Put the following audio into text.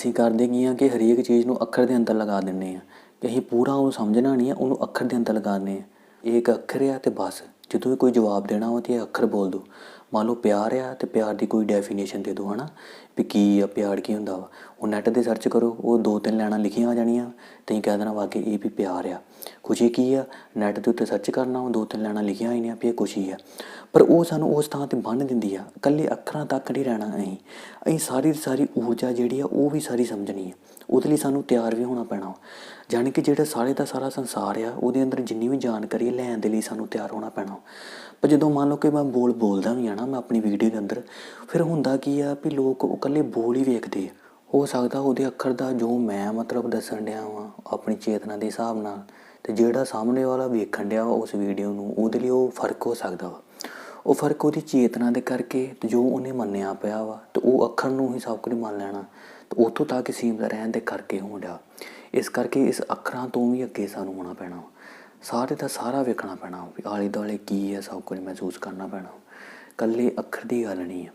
ਅਸੀਂ ਕਰਦੇ ਕੀ ਆ ਕਿ ਹਰੇਕ ਚੀਜ਼ ਨੂੰ ਅੱਖਰ ਦੇ ਅੰਦਰ ਲਗਾ ਦਿੰਨੇ ਆ ਕਿ ਅਸੀਂ ਪੂਰਾ ਉਹਨੂੰ ਸਮਝਣਾ ਨਹੀਂ ਆ, ਉਹਨੂੰ ਅੱਖਰ ਦੇ ਅੰਦਰ ਲਗਾ ਦਿੰਦੇ ਆ। ਇਹ ਇੱਕ ਅੱਖਰ ਆ ਤੇ ਬਸ, ਜਦੋਂ ਵੀ ਕੋਈ ਜਵਾਬ ਦੇਣਾ ਹੋ ਤੇ ਇਹ ਅੱਖਰ ਬੋਲ ਦਿਓ ਮੰਨ ਲਓ ਪਿਆਰ ਆ ਤੇ ਪਿਆਰ ਦੀ ਕੋਈ ਡੈਫੀਨੇਸ਼ਨ ਦੇ ਦਿਓ, ਹਨਾ? ਵੀ ਕੀ ਆ, ਪਿਆਰ ਕੀ ਹੁੰਦਾ ਵਾ? ਉਹ ਨੈਟ ਤੇ ਸਰਚ ਕਰੋ, ਉਹ ਦੋ ਤਿੰਨ ਲਾਈਨਾਂ ਲਿਖੀਆਂ ਆ ਜਾਣੀਆਂ, ਤੇ ਕਹਿ ਦੇਣਾ ਵਾ ਕਿ ਇਹ ਵੀ ਪਿਆਰ ਆ। ਖੁਸ਼ੀ ਕੀ ਆ? ਨੈਟ ਦੇ ਉੱਤੇ ਸਰਚ ਕਰਨਾ, ਉਹ ਦੋ ਤਿੰਨ ਲਾਈਨਾਂ ਲਿਖੀਆਂ ਆਈਆਂ ਵੀ ਇਹ ਖੁਸ਼ੀ ਆ। ਪਰ ਉਹ ਸਾਨੂੰ ਉਸ ਥਾਂ ਤੇ ਬੰਨ੍ਹ ਦਿੰਦੀ ਆ, ਇਕੱਲੇ ਅੱਖਰਾਂ ਤੱਕ ਨਹੀਂ ਰਹਿਣਾ ਅਸੀਂ। ਅਸੀਂ ਸਾਰੀ ਦੀ ਸਾਰੀ ਊਰਜਾ ਜਿਹੜੀ ਆ, ਉਹ ਵੀ ਸਾਰੀ ਸਮਝਣੀ ਆ। ਉਹਦੇ ਲਈ ਸਾਨੂੰ ਤਿਆਰ ਵੀ ਹੋਣਾ ਪੈਣਾ ਜਾਣੀ ਕਿ ਜਿਹੜਾ ਸਾਰੇ ਦਾ ਸਾਰਾ ਸੰਸਾਰ ਆ, ਉਹਦੇ ਅੰਦਰ ਜਿੰਨੀ ਵੀ ਜਾਣਕਾਰੀ ਹੈ ਲੈਣ ਦੇ ਲਈ ਸਾਨੂੰ ਤਿਆਰ ਹੋਣਾ ਪੈਣਾ ਪਰ ਜਦੋਂ ਮੰਨ ਲਓ ਕਿ ਮੈਂ ਬੋਲ ਬੋਲਦਾ ਵੀ ਆ ਨਾ, ਮੈਂ ਆਪਣੀ ਵੀਡੀਓ ਦੇ ਅੰਦਰ, ਫਿਰ ਹੁੰਦਾ ਕੀ ਆ ਵੀ ਲੋਕ ਉਹ ਇਕੱਲੇ ਬੋਲ ਹੀ ਵੇਖਦੇ ਆ। ਹੋ ਸਕਦਾ ਉਹਦੇ ਅੱਖਰ ਦਾ ਜੋ ਮੈਂ ਮਤਲਬ ਦੱਸਣ ਡਿਆ ਵਾਂ, ਆਪਣੀ ਚੇਤਨਾ ਦੇ ਹਿਸਾਬ ਨਾਲ, ਤੇ ਜਿਹੜਾ ਸਾਹਮਣੇ ਵਾਲਾ ਵੇਖਣ ਡਿਆ ਵਾ ਉਸ ਵੀਡੀਓ ਨੂੰ, ਉਹਦੇ ਲਈ ਉਹ ਫ਼ਰਕ ਹੋ ਸਕਦਾ ਵਾ। ਉਹ ਫ਼ਰਕ ਉਹਦੀ ਚੇਤਨਾ ਦੇ ਕਰਕੇ ਤੇ ਜੋ ਉਹਨੇ ਮੰਨਿਆ ਪਿਆ ਵਾ, ਤੇ ਉਹ ਅੱਖਰ ਨੂੰ ਹੀ ਸਭ ਕੁਝ ਮੰਨ ਲੈਣਾ, ਤੇ ਉੱਥੋਂ ਤੱਕ ਸੀਮਤ ਰਹਿਣ ਦੇ ਕਰਕੇ ਹੋਣ ਡਿਆ। ਇਸ ਕਰਕੇ ਇਸ ਅੱਖਰਾਂ ਤੋਂ ਵੀ ਅੱਗੇ ਸਾਨੂੰ ਹੋਣਾ ਪੈਣਾ ਵਾ। ਸਾਰੇ ਦਾ ਸਾਰਾ ਵੇਖਣਾ ਪੈਣਾ, ਵੀ ਆਲੇ ਦੁਆਲੇ ਕੀ ਹੈ ਸਭ ਕੁਝ ਮਹਿਸੂਸ ਕਰਨਾ ਪੈਣਾ। ਕੱਲੇ ਅੱਖਰ ਦੀ ਗੱਲ ਨਹੀਂ ਹੈ।